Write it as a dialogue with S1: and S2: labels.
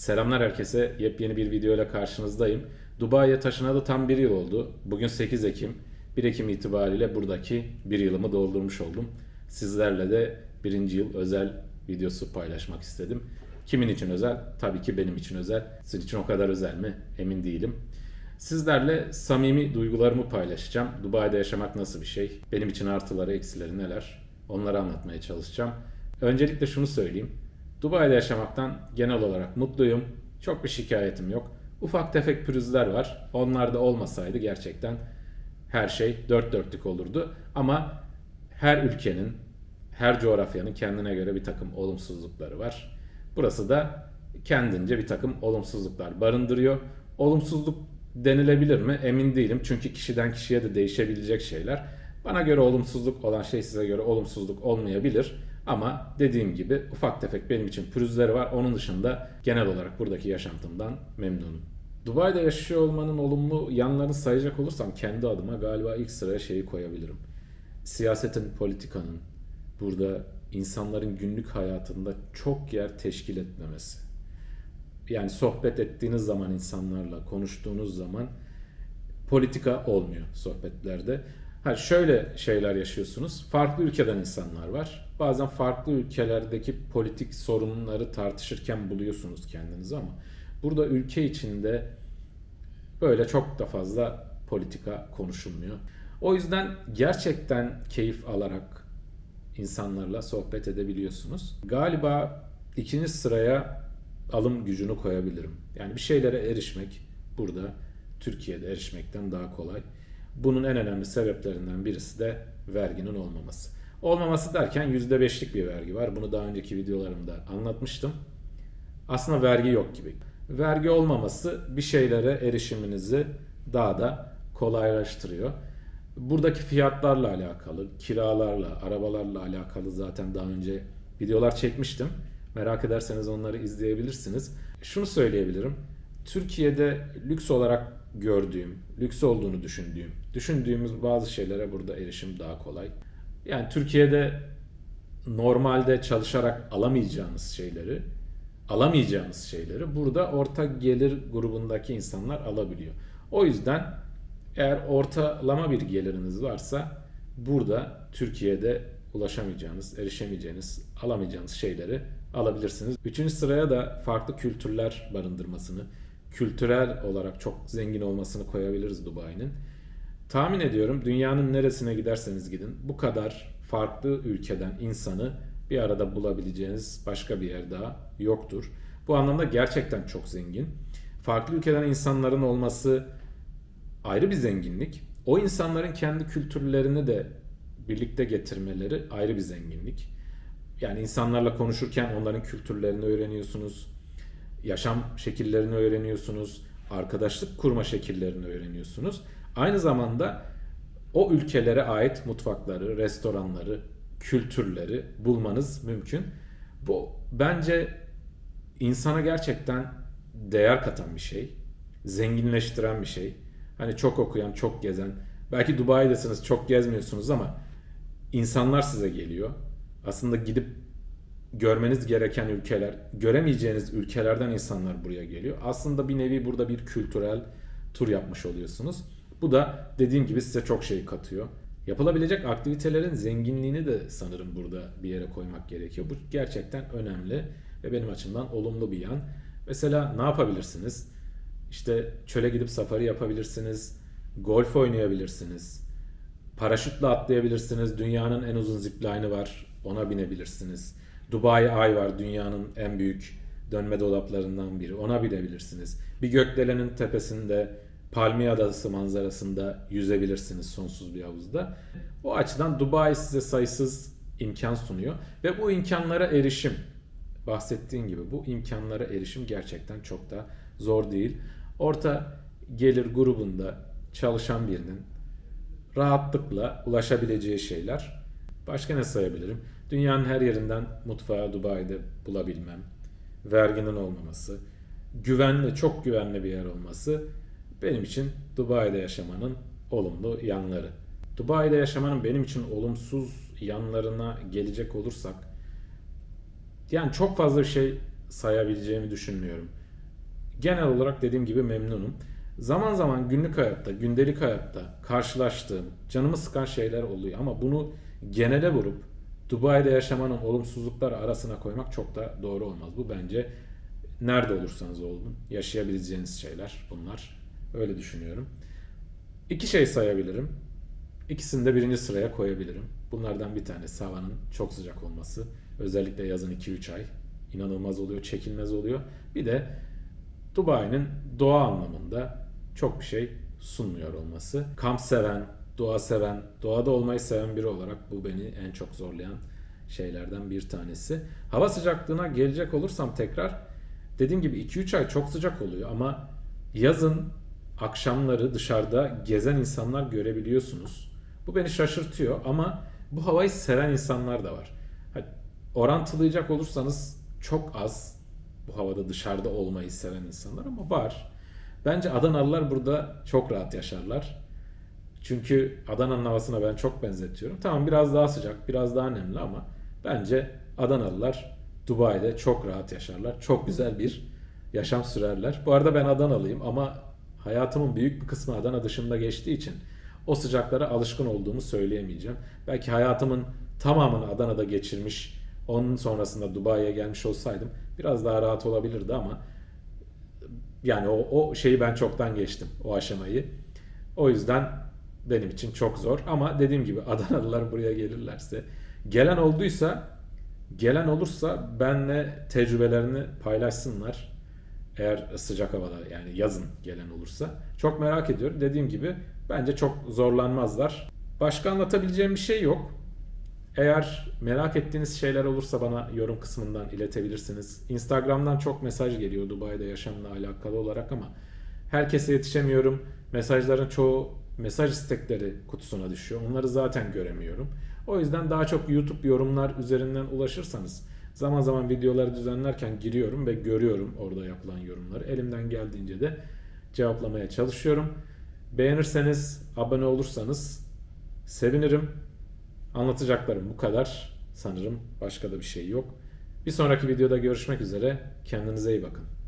S1: Selamlar herkese. Yepyeni bir video ile karşınızdayım. Dubai'ye taşınalı tam bir yıl oldu. Bugün 8 Ekim. 1 Ekim itibariyle buradaki bir yılımı doldurmuş oldum. Sizlerle de birinci yıl özel videosu paylaşmak istedim. Kimin için özel? Tabii ki benim için özel. Sizin için o kadar özel mi? Emin değilim. Sizlerle samimi duygularımı paylaşacağım. Dubai'de yaşamak nasıl bir şey? Benim için artıları, eksileri neler? Onları anlatmaya çalışacağım. Öncelikle şunu söyleyeyim. Dubai'de yaşamaktan genel olarak mutluyum. Çok bir şikayetim yok. Ufak tefek pürüzler var. Onlar da olmasaydı gerçekten her şey dört dörtlük olurdu. Ama her ülkenin, her coğrafyanın kendine göre bir takım olumsuzlukları var. Burası da kendince bir takım olumsuzluklar barındırıyor. Olumsuzluk denilebilir mi? Emin değilim. Çünkü kişiden kişiye de değişebilecek şeyler. Bana göre olumsuzluk olan şey size göre olumsuzluk olmayabilir. Ama dediğim gibi ufak tefek benim için pürüzleri var. Onun dışında genel olarak buradaki yaşantımdan memnunum. Dubai'de yaşıyor olmanın olumlu yanlarını sayacak olursam kendi adıma galiba ilk sıraya şeyi koyabilirim. Siyasetin, politikanın burada insanların günlük hayatında çok yer teşkil etmemesi. Yani sohbet ettiğiniz zaman insanlarla konuştuğunuz zaman politika olmuyor sohbetlerde. Ha şöyle şeyler yaşıyorsunuz. Farklı ülkeden insanlar var. Bazen farklı ülkelerdeki politik sorunları tartışırken buluyorsunuz kendinizi ama burada ülke içinde böyle çok da fazla politika konuşulmuyor. O yüzden gerçekten keyif alarak insanlarla sohbet edebiliyorsunuz. Galiba ikinci sıraya alım gücünü koyabilirim. Yani bir şeylere erişmek burada Türkiye'de erişmekten daha kolay. Bunun en önemli sebeplerinden birisi de verginin olmaması. Olmaması derken %5'lik bir vergi var. Bunu daha önceki videolarımda anlatmıştım. Aslında vergi yok gibi. Vergi olmaması bir şeylere erişiminizi daha da kolaylaştırıyor. Buradaki fiyatlarla alakalı, kiralarla, arabalarla alakalı zaten daha önce videolar çekmiştim. Merak ederseniz onları izleyebilirsiniz. Şunu söyleyebilirim. Türkiye'de lüks olarak gördüğüm, lüks olduğunu düşündüğüm, düşündüğümüz bazı şeylere burada erişim daha kolay. Yani Türkiye'de normalde çalışarak alamayacağınız şeyleri, alamayacağınız şeyleri burada orta gelir grubundaki insanlar alabiliyor. O yüzden eğer ortalama bir geliriniz varsa burada Türkiye'de ulaşamayacağınız, erişemeyeceğiniz, alamayacağınız şeyleri alabilirsiniz. Üçüncü sıraya da farklı kültürler barındırmasını, kültürel olarak çok zengin olmasını koyabiliriz Dubai'nin. Tahmin ediyorum dünyanın neresine giderseniz gidin bu kadar farklı ülkeden insanı bir arada bulabileceğiniz başka bir yer daha yoktur. Bu anlamda gerçekten çok zengin. Farklı ülkeden insanların olması ayrı bir zenginlik. O insanların kendi kültürlerini de birlikte getirmeleri ayrı bir zenginlik. Yani insanlarla konuşurken onların kültürlerini öğreniyorsunuz. Yaşam şekillerini öğreniyorsunuz. Arkadaşlık kurma şekillerini öğreniyorsunuz. Aynı zamanda o ülkelere ait mutfakları, restoranları, kültürleri bulmanız mümkün. Bu bence insana gerçekten değer katan bir şey. Zenginleştiren bir şey. Hani çok okuyan, çok gezen. Belki Dubai'desiniz, çok gezmiyorsunuz ama insanlar size geliyor. Aslında gidip görmeniz gereken ülkeler, göremeyeceğiniz ülkelerden insanlar buraya geliyor. Aslında bir nevi burada bir kültürel tur yapmış oluyorsunuz. Bu da dediğim gibi size çok şey katıyor. Yapılabilecek aktivitelerin zenginliğini de sanırım burada bir yere koymak gerekiyor. Bu gerçekten önemli ve benim açımdan olumlu bir yan. Mesela ne yapabilirsiniz? İşte çöle gidip safari yapabilirsiniz, golf oynayabilirsiniz, paraşütle atlayabilirsiniz. Dünyanın en uzun zipline'ı var, ona binebilirsiniz. Dubai Ay var, dünyanın en büyük dönme dolaplarından biri. Ona binebilirsiniz. Bir gökdelenin tepesinde Palmiye Adası manzarasında yüzebilirsiniz sonsuz bir havuzda. O açıdan Dubai size sayısız imkan sunuyor ve bu imkanlara erişim bahsettiğim gibi bu imkanlara erişim gerçekten çok da zor değil. Orta gelir grubunda çalışan birinin rahatlıkla ulaşabileceği şeyler. Başka ne sayabilirim? Dünyanın her yerinden mutfağı Dubai'de bulabilmem, verginin olmaması, güvenli, çok güvenli bir yer olması benim için Dubai'de yaşamanın olumlu yanları. Dubai'de yaşamanın benim için olumsuz yanlarına gelecek olursak yani çok fazla bir şey sayabileceğimi düşünmüyorum. genel olarak dediğim gibi memnunum. Zaman zaman günlük hayatta, gündelik hayatta karşılaştığım, canımı sıkan şeyler oluyor ama bunu genele vurup Dubai'de yaşamanın olumsuzlukları arasına koymak çok da doğru olmaz. Bu bence nerede olursanız olun yaşayabileceğiniz şeyler bunlar. Öyle düşünüyorum. İki şey sayabilirim. İkisini de birinci sıraya koyabilirim. Bunlardan bir tanesi havanın çok sıcak olması. Özellikle yazın 2-3 ay inanılmaz oluyor, çekilmez oluyor. Bir de Dubai'nin doğa anlamında çok bir şey sunmuyor olması. Kamp seven, doğa seven, doğada olmayı seven biri olarak bu beni en çok zorlayan şeylerden bir tanesi. Hava sıcaklığına gelecek olursam tekrar dediğim gibi 2-3 ay çok sıcak oluyor ama yazın akşamları dışarıda gezen insanlar görebiliyorsunuz. Bu beni şaşırtıyor ama bu havayı seven insanlar da var. Orantılayacak olursanız çok az bu havada dışarıda olmayı seven insanlar ama var. Bence Adanalılar burada çok rahat yaşarlar. Çünkü Adana'nın havasına ben çok benzetiyorum. Tamam biraz daha sıcak, biraz daha nemli ama bence Adanalılar Dubai'de çok rahat yaşarlar. Çok güzel bir yaşam sürerler. Bu arada ben Adanalıyım ama hayatımın büyük bir kısmı Adana dışında geçtiği için o sıcaklara alışkın olduğumu söyleyemeyeceğim. Belki hayatımın tamamını Adana'da geçirmiş, onun sonrasında Dubai'ye gelmiş olsaydım biraz daha rahat olabilirdi ama yani o, o şeyi ben çoktan geçtim o aşamayı. O yüzden benim için çok zor ama dediğim gibi Adanalılar buraya gelirlerse gelen olduysa gelen olursa benle tecrübelerini paylaşsınlar. Eğer sıcak havada yani yazın gelen olursa. Çok merak ediyorum. Dediğim gibi bence çok zorlanmazlar. Başka anlatabileceğim bir şey yok. Eğer merak ettiğiniz şeyler olursa bana yorum kısmından iletebilirsiniz. Instagram'dan çok mesaj geliyor Dubai'de yaşamla alakalı olarak ama herkese yetişemiyorum. Mesajların çoğu mesaj istekleri kutusuna düşüyor. Onları zaten göremiyorum. O yüzden daha çok YouTube yorumlar üzerinden ulaşırsanız zaman zaman videoları düzenlerken giriyorum ve görüyorum orada yapılan yorumları. Elimden geldiğince de cevaplamaya çalışıyorum. Beğenirseniz, abone olursanız sevinirim. Anlatacaklarım bu kadar. Sanırım başka da bir şey yok. Bir sonraki videoda görüşmek üzere. Kendinize iyi bakın.